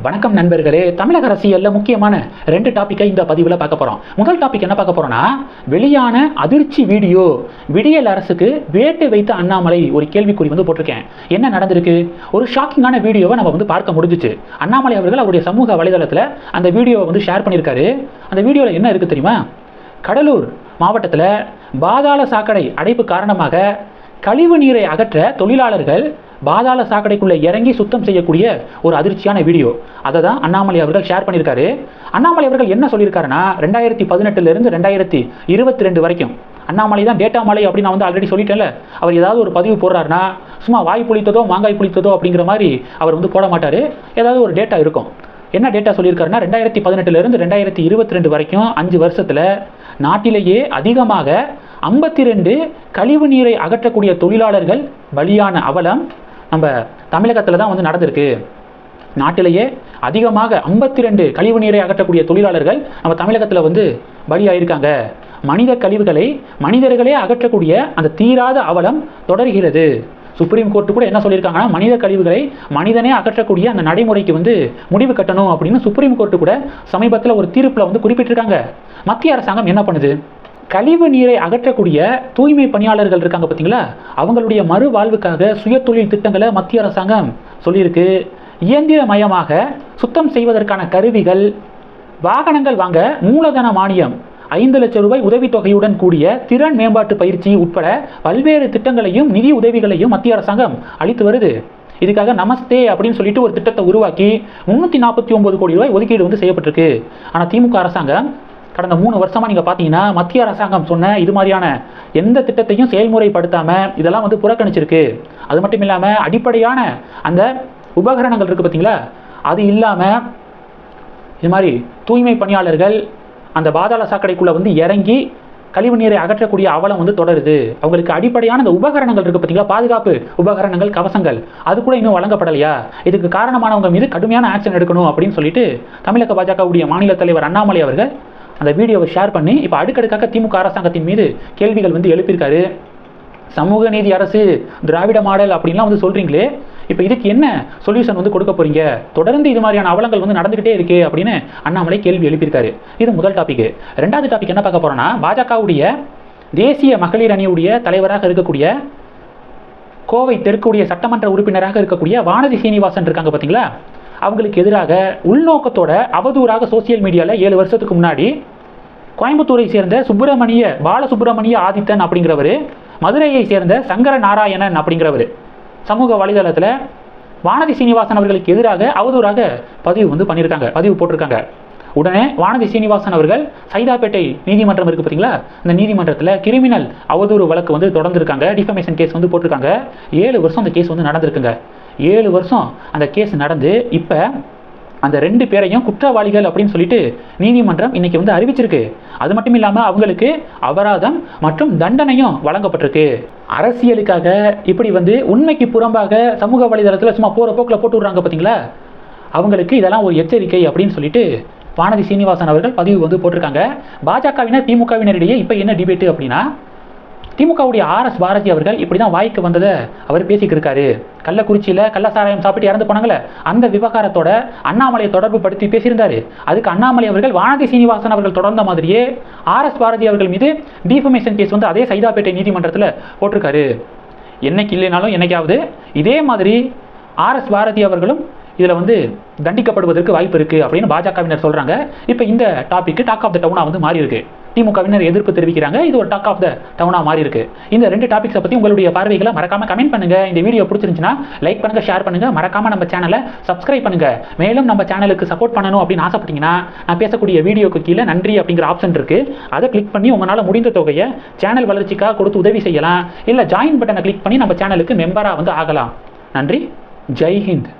வணக்கம் நண்பர்களே. தமிழக அரசியலில் முக்கியமான ரெண்டு டாப்பிக்கை இந்த பதிவில் பார்க்க போகிறோம் முதல் டாபிக் என்ன பார்க்க போகிறோம்னா வெளியான அதிர்ச்சி வீடியோ. விடியல் அரசுக்கு வேட்டு வைத்த அண்ணாமலை ஒரு கேள்விக்குறி வந்து போட்டிருக்கேன். என்ன நடந்திருக்கு? ஒரு ஷாக்கிங்கான வீடியோவை நம்ம வந்து பார்க்க முடிஞ்சிச்சு. அண்ணாமலை அவர்கள் அவருடைய சமூக வலைதளத்தில் அந்த வீடியோவை வந்து ஷேர் பண்ணியிருக்காரு. அந்த வீடியோவில் என்ன இருக்குது தெரியுமா? கடலூர் மாவட்டத்தில் பாதாள சாக்கடை அடைப்பு காரணமாக கழிவு நீரை அகற்ற தொழிலாளர்கள் பாதாள சாக்கடைக்குள்ளே இறங்கி சுத்தம் செய்யக்கூடிய ஒரு அதிர்ச்சியான வீடியோ. அதை தான் அண்ணாமலை அவர்கள் ஷேர் பண்ணியிருக்காரு. அண்ணாமலை அவர்கள் என்ன சொல்லியிருக்காருன்னா ரெண்டாயிரத்தி பதினெட்டுலேருந்து ரெண்டாயிரத்தி இருபத்தி ரெண்டு வரைக்கும். அண்ணாமலை தான் டேட்டா மலை அப்படின்னு நான் வந்து ஆல்ரெடி சொல்லிட்டேன்ல. அவர் ஏதாவது ஒரு பதிவு போடுறாருன்னா சும்மா வாய் புளித்ததோ மாங்காய் புளித்ததோ அப்படிங்கிற மாதிரி அவர் வந்து போட மாட்டார். ஏதாவது ஒரு டேட்டா இருக்கும். என்ன டேட்டா சொல்லியிருக்காருன்னா ரெண்டாயிரத்தி பதினெட்டுலேருந்து ரெண்டாயிரத்தி இருபத்தி ரெண்டு வரைக்கும் அஞ்சு வருஷத்தில் நாட்டிலேயே அதிகமாக ஐம்பத்தி ரெண்டு கழிவு நீரை அகற்றக்கூடிய தொழிலாளர்கள் பலியான அவலம் நம்ம தமிழகத்தில் தான் வந்து நடந்திருக்கு. நாட்டிலேயே அதிகமாக ஐம்பத்தி ரெண்டு கழிவு நீரை அகற்றக்கூடிய தொழிலாளர்கள் நம்ம தமிழகத்தில் வந்து பலியாயிருக்காங்க. மனித கழிவுகளை மனிதர்களே அகற்றக்கூடிய அந்த தீராத அவலம் தொடர்கிறது. சுப்ரீம் கோர்ட்டு கூட என்ன சொல்லியிருக்காங்கன்னா மனித கழிவுகளை மனிதனே அகற்றக்கூடிய அந்த நடைமுறைக்கு வந்து முடிவு கட்டணும் அப்படின்னு சுப்ரீம் கோர்ட்டு கூட சமீபத்தில் ஒரு தீர்ப்பில் வந்து குறிப்பிட்டிருக்காங்க. மத்திய அரசாங்கம் என்ன பண்ணுது? கழிவு நீரை அகற்றக்கூடிய தூய்மை பணியாளர்கள் இருக்காங்க பார்த்தீங்களா அவங்களுடைய மறுவாழ்வுக்காக சுயதொழில் திட்டங்களை மத்திய அரசாங்கம் சொல்லியிருக்கு. இயந்திரமயமாக சுத்தம் செய்வதற்கான கருவிகள் வாகனங்கள் வாங்க மூலதன மானியம் ஐந்து லட்சம் ரூபாய் உதவித்தொகையுடன் கூடிய திறன் மேம்பாட்டு பயிற்சி உட்பட பல்வேறு திட்டங்களையும் நிதி உதவிகளையும் மத்திய அரசாங்கம் அளித்து வருது. இதுக்காக நமஸ்தே அப்படின்னு சொல்லிட்டு ஒரு திட்டத்தை உருவாக்கி முந்நூற்றி நாற்பத்தி ஒன்பது கோடி ரூபாய் ஒதுக்கீடு வந்து செய்யப்பட்டிருக்கு. ஆனால் திமுக அரசாங்கம் கடந்த மூணு வருஷமாக நீங்கள் பார்த்தீங்கன்னா மத்திய அரசாங்கம் சொன்ன இது மாதிரியான எந்த திட்டத்தையும் செயல்முறைப்படுத்தாமல் இதெல்லாம் வந்து புறக்கணிச்சிருக்கு. அது மட்டும் இல்லாமல் அடிப்படையான அந்த உபகரணங்கள் இருக்குது பார்த்தீங்களா அது இல்லாமல் இது மாதிரி தூய்மை பணியாளர்கள் அந்த பாதாள சாக்கடைக்குள்ளே வந்து இறங்கி கழிவு நீரை அகற்றக்கூடிய அவலம் வந்து தொடருது. அவங்களுக்கு அடிப்படையான அந்த உபகரணங்கள் இருக்குது பார்த்தீங்களா பாதுகாப்பு உபகரணங்கள் கவசங்கள். அது கூட இன்னும் வழங்கப்படலையா? இதுக்கு காரணமானவங்க மீது கடுமையான ஆக்ஷன் எடுக்கணும் அப்படின்னு சொல்லிட்டு தமிழக பாஜகவுடைய மாநில தலைவர் அண்ணாமலை அவர்கள் அந்த வீடியோவை ஷேர் பண்ணி இப்போ அடுக்கடுக்காக திமுக அரசாங்கத்தின் மீது கேள்விகள் வந்து எழுப்பியிருக்காரு. சமூக நீதி அரசு திராவிட மாடல் அப்படின்லாம் வந்து சொல்கிறீங்களே இப்போ இதுக்கு என்ன சொல்யூஷன் வந்து கொடுக்க போகிறீங்க தொடர்ந்து இது மாதிரியான அவலங்கள் வந்து நடந்துகிட்டே இருக்கு அப்படின்னு அண்ணாமலை கேள்வி எழுப்பியிருக்காரு. இது முதல் டாபிக் ரெண்டாவது டாபிக் என்ன பார்க்க போகிறோன்னா பாஜகவுடைய தேசிய மகளிர் அணியுடைய தலைவராக இருக்கக்கூடிய கோவை தெற்குடைய சட்டமன்ற உறுப்பினராக இருக்கக்கூடிய வானதி சீனிவாசன் இருக்காங்க பார்த்தீங்களா? அவங்களுக்கு எதிராக உள்நோக்கத்தோட அவதூறாக சோசியல் மீடியாவில் ஏழு வருஷத்துக்கு முன்னாடி கோயம்புத்தூரை சேர்ந்த சுப்பிரமணிய பாலசுப்பிரமணிய ஆதித்தன் அப்படிங்கிறவர் மதுரையை சேர்ந்த சங்கர நாராயணன் அப்படிங்கிறவர். சமூக வலைதளத்தில் வானதி சீனிவாசன் அவர்களுக்கு எதிராக அவதூறாக பதிவு வந்து பண்ணியிருக்காங்க பதிவு போட்டிருக்காங்க. உடனே வானதி சீனிவாசன் அவர்கள் சைதாப்பேட்டை நீதிமன்றம் இருக்குது பார்த்தீங்களா அந்த நீதிமன்றத்தில் கிரிமினல் அவதூறு வழக்கு வந்து தொடர்ந்துருக்காங்க. டிஃபமேஷன் கேஸ் வந்து போட்டிருக்காங்க. ஏழு வருஷம் அந்த கேஸ் வந்து நடந்திருக்குங்க. ஏழு வருஷம் அந்த கேஸ் நடந்து இப்போ அந்த ரெண்டு பேரையும் குற்றவாளிகள் அப்படின்னு சொல்லிட்டு நீதிமன்றம் இன்னைக்கு வந்து அறிவிச்சிருக்கு. அது மட்டும் இல்லாமல் அவங்களுக்கு அபராதம் மற்றும் தண்டனையும் வழங்கப்பட்டிருக்கு. அரசியலுக்காக இப்படி வந்து உண்மைக்கு புறம்பாக சமூக வலைதளத்தில் சும்மா போகிற போக்கில் போட்டு விட்றாங்க பார்த்தீங்களா அவங்களுக்கு இதெல்லாம் ஒரு எச்சரிக்கை அப்படின்னு சொல்லிட்டு வானதி சீனிவாசன் அவர்கள் பதிவு வந்து போட்டிருக்காங்க. பாஜகவினர் திமுகவினரிடையே இப்போ என்ன டிபேட்டு அப்படின்னா திமுகவுடைய ஆர் எஸ் பாரதி அவர்கள் இப்படி தான் வாய்க்கு வந்ததை அவர் பேசிக்கிட்டு இருக்காரு. கள்ளக்குறிச்சியில் கள்ளசாராயம் சாப்பிட்டு இறந்து போனாங்களே அந்த விவகாரத்தோட அண்ணாமலையை தொடர்பு படுத்தி பேசியிருந்தாரு. அதுக்கு அண்ணாமலை அவர்கள் வானதி சீனிவாசன் அவர்கள் தொடர்ந்த மாதிரியே ஆர் எஸ் பாரதி அவர்கள் மீது டிஃபமேஷன் கேஸ் வந்து அதே சைதாப்பேட்டை நீதிமன்றத்தில் போட்டிருக்காரு. என்னைக்கு இல்லைனாலும் என்னைக்காவது இதே மாதிரி ஆர் எஸ் பாரதி அவர்களும் இதில் வந்து தண்டிக்கப்படுவதற்கு வாய்ப்பு இருக்குது அப்படின்னு பாஜகவினர் சொல்கிறாங்க இப்போ இந்த டாபிக் டாக் ஆஃப் த டவுனாக வந்து மாறி இருக்கு திமுகவினர் எதிர்ப்பு தெரிவிக்கிறாங்க. இது ஒரு டாக் ஆஃப் த டவுனாக மாறி இருக்கு இந்த ரெண்டு டாபிக்ஸை பற்றி உங்களுடைய பார்வைகளை மறக்காமல் கமெண்ட் பண்ணுங்க. இந்த வீடியோ பிடிச்சிருந்துச்சுன்னா லைக் பண்ணுங்க ஷேர் பண்ணுங்க. மறக்காமல் நம்ம சேனலை சப்ஸ்கிரைப் பண்ணுங்க. மேலும் நம்ம சேனலுக்கு சப்போர்ட் பண்ணணும் அப்படின்னு ஆசைப்பட்டீங்கன்னா நான் பேசக்கூடிய வீடியோக்கு கீழே நன்றி அப்படிங்கிற ஆப்ஷன் இருக்கு. அதை கிளிக் பண்ணி உங்களால் முடிந்த தொகையை சேனல் வளர்ச்சிக்காக கொடுத்து உதவி செய்யலாம். இல்லை ஜாயின் பட்டனை கிளிக் பண்ணி நம்ம சேனலுக்கு மெம்பராக வந்து ஆகலாம். நன்றி. ஜெய் ஹிந்த்.